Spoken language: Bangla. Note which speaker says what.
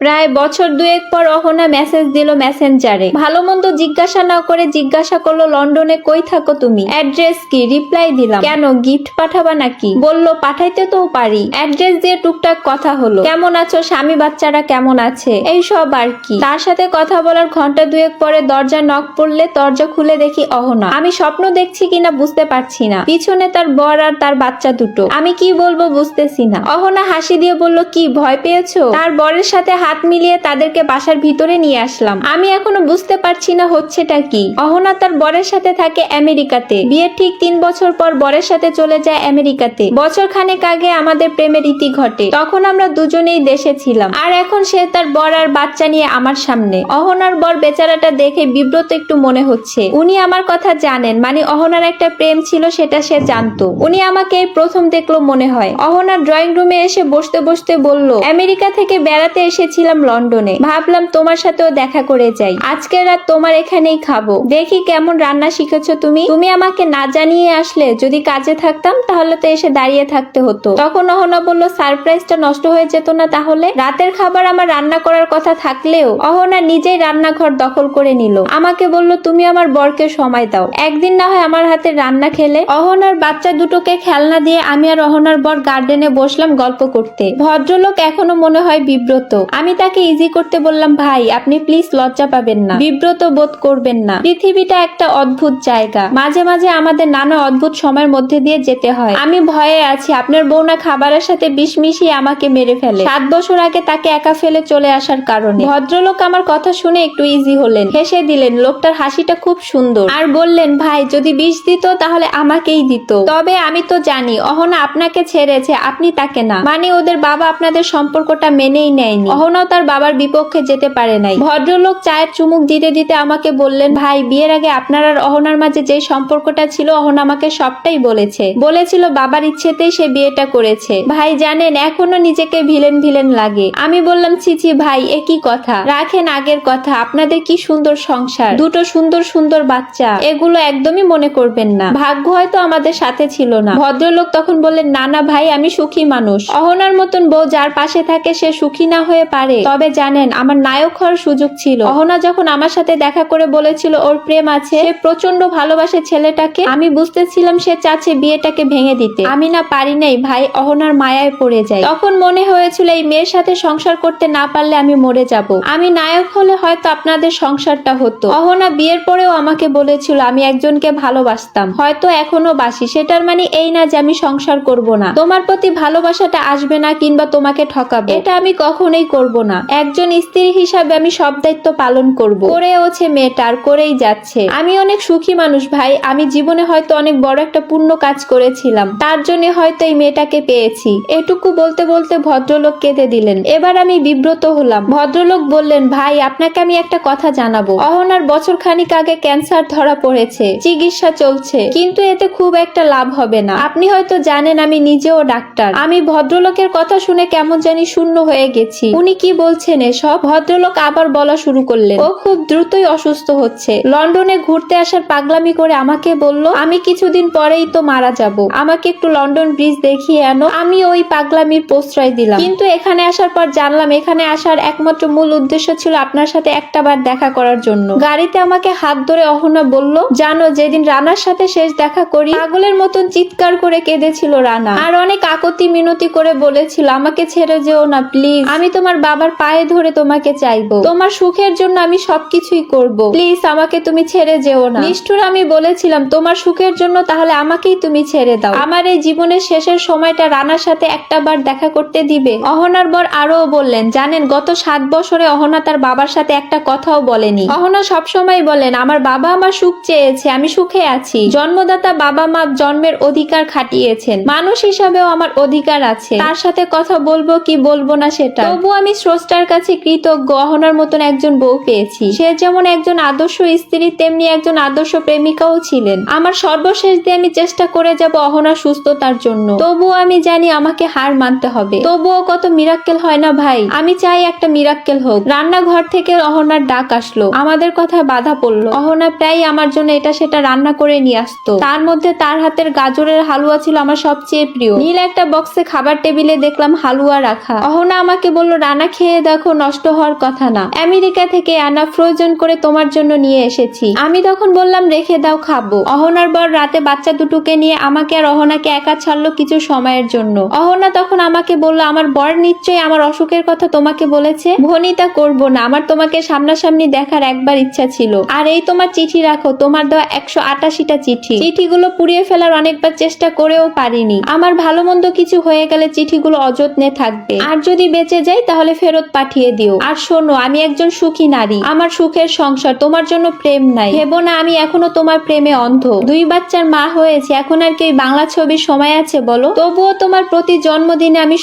Speaker 1: প্রায় বছর দুয়েক পর অহনা মেসেজ দিল মেসেঞ্জারে ভালো মন্দ জিজ্ঞাসা না করে জিজ্ঞাসা করল, লন্ডনে কই থাকো তুমি? অ্যাড্রেস কি? রিপ্লাই দিলাম। কেন? গিফট পাঠাবা নাকি? বলল, পাঠাইতে তো পারি। অ্যাড্রেস দিয়ে টুকটাক কথা হলো। কেমন আছো? স্বামী বাচ্চারা কেমন আছে? এই সব আর কি। তার সাথে কথা বলার ঘণ্টা দুয়েক পরে দরজা নক পড়লে দরজা খুলে দেখি অহনা। আমি স্বপ্ন দেখছি কিনা বুঝতে পারছি না। পিছনে তার বর আর তার বাচ্চা দুটো। আমি কি বলব বুঝতেছি না। অহনা হাসি দিয়ে বলল, কি, ভয় পেয়েছ? তার বরের সাথে হাত মিলিয়ে তাদেরকে বাসার ভিতরে নিয়ে আসলাম। আমি এখনও বুঝতে পারছি না হচ্ছেটা কি। অহনা তার বরের সাথে থাকে আমেরিকাতে। বিয়ের ঠিক তিন বছর পর বরের সাথে চলে যায় আমেরিকাতে। বছর খানেক আগে আমাদের প্রেমের ইতি ঘটে। তখন আমরা দুজনেই দেশে ছিলাম। আর এখন সে তার বর আর বাচ্চা নিয়ে আমার সামনে। অহনার বর বেচারাটা দেখে বিব্রত একটু মনে হচ্ছে। উনি আমার কথা জানেন মানে অহনার একটা প্রেম ছিল সেটা সে জানতো। উনি আমাকে প্রথম দেখল মনে হয়। অহনার ড্রয়িং রুমে এসে বসতে বসতে বলল, আমেরিকা থেকে বেড়াতে এসেছিলাম লন্ডনে। ভাবলাম তোমার সাথেও দেখা করে যাই। আজকের রাত তোমার এখানেই খাব। দেখি কেমন রান্না শিখেছো তুমি। তুমি আমাকে না জানিয়ে আসলে যদি কাজে থাকতাম তাহলে তো এসে দাঁড়িয়ে থাকতে হতো। তখন অহনা বলল, সারপ্রাইজটা নষ্ট হয়ে যেত না তাহলে? রাতের খাবার আমার রান্না করার কথা থাকলেও অহনা নিজেই রান্নাঘর দখল করে নিল। আমাকে বলল, তুমি আমার বরকে সময় দাও। একদিন না হয় আমার হাতে রান্না খেলে অহনার বাচ্চা দুটোকে খেলনা দিয়ে আমি আর অহনার বর গার্ডেনে বসলাম গল্প করতে। ভদ্রলোক এখনও মনে হয় বিব্রত। আমি তাকে ইজি করতে বললাম, ভাই, আপনি প্লিজ লজ্জা পাবেন না। বিব্রত বোধ করবেন না। পৃথিবীটা একটা অদ্ভুত জায়গা। মাঝে মাঝে আমাদের নানা অদ্ভুত সময়ের মধ্যে দিয়ে যেতে হয়। আমি ভয়ে আছি, আপনার বউ না খাবারের সাথে বিষ মিশিয়ে আমাকে মেরে ফেলে। সাত বছর আগে তাকে একা ফেলে চলে আসার কারণে। ভদ্রলোক আমার কথা শুনে একটু ইজি হলেন। হেসে দিলেন, লোকটার হাসিটা খুব সুন্দর। আর বললেন, ভাই, যদি বিষ দিত তাহলে আমাকেই দিত। তবে আমি তো জানি, অহনা আপনাকে ছেড়েছে, আপনি তাকে না। মানে ওদের বাবা আপনাদের সম্পর্কটা মেনেই নেয়নি। অহনাও তার বাবার বিপক্ষে যেতে পারে নাই। ভদ্রলোক চায়ের চুমুক দিতে দিতে আমাকে বললেন, ভাই, বিয়ের আগে আপনার আর অহনার মাঝে যে সম্পর্কটা ছিল, অহনা আমাকে সবটাই বলেছে। বলেছিল বাবার ইচ্ছেতেই সে বিয়েটা করেছে। ভাই, জানেন, এখনও নিজেকে ভিলেন ভিলেন লাগে। আমি বললাম ছিছি ভাই, এ কি কথা? রাখেন আগের কথা, আপনাদের কি সুন্দর সংসার? দুটো সুন্দর সুন্দর বাচ্চা, এগুলো একদমই মনে করবেন না। ভাগ্য হয়তো আমাদের সাথে ছিল না। ভদ্রলোক তখন বললেন, না না, ভাই, আমি সুখী মানুষ। অহনার মতন বউ যার পাশে থাকে, সে সুখী না হয়ে পারে তবে জানেন, আমার নায়ক হওয়ার সুযোগ ছিল। অহনা যখন আমার সাথে দেখা করে বলেছিল, ওর প্রেম আছে, সে প্রচণ্ড ভালোবাসে ছেলেটাকে, আমি বুঝতেছিলাম সে চাচ্ছে বিয়েটাকে ভেঙে দিতে। আমি না পারি নাই, ভাই অহনার মায়ায় পড়ে যাই। তখন মনে হয়েছিল, এই মেয়ের সাথে সংসার করতে না পারলে আমি মরে যাব। আমি নায়ক হলে হয়তো আপনাদের সংসারটা হতো। অহনা বিয়ের পরেও আমাকে বলেছিল, আমি একজনকে ভালোবাসতাম। হয়তো এখনও বাসি। সেটার মানে এই না যে আমি সংসার করব না। তোমার প্রতি ভালোবাসাটা আসবে না কিংবা তোমাকে ঠকাবে। এটা আমি কখনোই করব না। একজন স্ত্রী হিসাবে আমি সব দায়িত্ব পালন করব। করে ওছে মেয়েটার করেই যাচ্ছে। আমি অনেক সুখী মানুষ ভাই। আমি জীবনে হয়তো অনেক বড় একটা পূর্ণ কাজ করেছিলাম। তার জন্য হয়তো এই মেয়েটাকে পেয়েছি। এটুকু বলতে বলতে ভদ্রলোক কেঁদে দিলেন। এবার আমি বিব্রত হলাম। ভদ্রলোক বললেন, ভাই, আপনাকে আমি একটা কথা জানাব। অহনার বছর খানিক আগে ক্যান্সার ধরা পড়েছে। চিকিৎসা চলছে। কিন্তু এতে খুব একটা লাভ হবে না। আপনি হয়তো জানেন আমি নিজেও ডাক্তার। আমি ভদ্রলোকের কথা শুনে কেমন জানি শূন্য হয়ে গেছি। উনি কি বলছেন এসব? ভদ্রলোক আবার বলা শুরু করলেন। ও খুব দ্রুতই অসুস্থ হচ্ছে। লন্ডনে ঘুরতে আসার পাগলামি করে আমাকে বলল, আমি কিছুদিন পরেই তো মারা যাব। আমাকে একটু লন্ডন ব্রিজ দেখিয়ে আনো। আমি ওই পাগলামির প্রশ্রয় দিলাম। কিন্তু এখানে আসার পর জানলাম, এখানে আসার একমাত্র মূল উদ্দেশ্য ছিল আপনার সাথে একটা বার দেখা করার জন্য। গাড়িতে আমাকে হাত ধরে অহনা বলল, জানো, যেদিন রানার সাথে শেষ দেখা করি, পাগলের মতন চিৎকার করে কেঁদেছিল রানা। আর অনেক আকতি মিনতি করে বলেছিল, আমাকে ছেড়ে যেও না, প্লিজ। আমি তোমার বাবার পায়ে ধরে তোমাকে চাইব। তোমার সুখের জন্য আমি সবকিছুই করব। প্লিজ, আমাকে তুমি ছেড়ে যেও না। নিষ্ঠুর আমি বলেছিলাম, তোমার সুখের জন্য তাহলে আমাকেই তুমি ছেড়ে দাও। আমার এই জীবনের শেষের সময়টা রানার সাথে একটা বার দেখা করতে দিবে। অহনার বর আরও বললেন, জানেন, গত সাত বছরে অহনা তার বাবার সাথে একটা কথাও বলেনি। অহনা সবসময় বলেন, আমার বাবা আমার সুখ চেয়েছে, আমি সুখে আছি। জন্মদাতা বাবা মা জন্মের অধিকার খাটিয়েছেন। মানুষ হিসাবেও আমার অধিকার আছে। তার সাথে কথা বলব কি বলব না সেটা। তবু আমি স্রষ্টার কাছে কৃতজ্ঞ, অহনার মতন একজন বউ পেয়েছি। সে যেমন একজন আদর্শ স্ত্রী, তেমনি একজন আদর্শ প্রেমিকাও ছিলেন। আমার সর্বশেষ দিয়ে আমি চেষ্টা করে যাব অহনার সুস্থতার জন্য। তবুও আমি জানি আমাকে হার মানতে হবে। তবুও কত মিরাক্কেল হয় না ভাই। আমি চাই একটা মিরাক্কেল হোক। রান্নাঘর থেকে অহনার ডাক আসলো। আমাদের কথা বাধা পড়ল। অহনা প্রায় আমার জন্য এটা সেটা রান্না করে নিয়ে আসতো। তার মধ্যে তার হাতের গাজরের হালুয়া ছিল আমার সবচেয়ে প্রিয়। নীল একটা বক্সে খাবার টেবিলে দেখলাম হালুয়া রাখা। অহনা আমাকে বলল রানা খেয়ে দেখো নষ্ট হওয়ার কথা না। আমেরিকা থেকে আনা ফ্রোজন করে তোমার জন্য নিয়ে এসেছি। আমি তখন বললাম, রেখে দাও, খাব। অহনার বর রাতে বাচ্চা দুটোকে নিয়ে আমাকে আর অহনাকে একা ছাড়লো কিছু সময়ের জন্য। অহনা তখন আমাকে বলল, আমার বর নিশ্চয়ই আমার অসুখের কথা তোমাকে বলেছে। ভনিতা করব না। আমার তোমাকে সামনাসামনি দেখার একবার ইচ্ছা ছিল। আর এই তোমার চিঠি রাখো। তোমার দেওয়া একশো আটাশিটা চিঠি। চিঠিগুলো পুড়িয়ে ফেলার অনেকবার চেষ্টা করেও পারিনি। আমার ভালো মন্দ কিছু হয়ে গেলে চিঠিগুলো অযত্নে থাকবে। আর যদি বেঁচে যাই, তাহলে ফেরত পাঠিয়ে দিও। আর শোনো, আমি একজন সুখী নারী। আমার সুখের সংসার তোমার জন্য প্রেম নাই। ভেবো না, আমি এখনও তোমার প্রেমে অন্ধ। দুই বাচ্চার মা হয়েছে, এখন আর কি বাংলা ছবির সময় আছে বলো? তবুও তোমার প্রতি জন্মদিনে আমি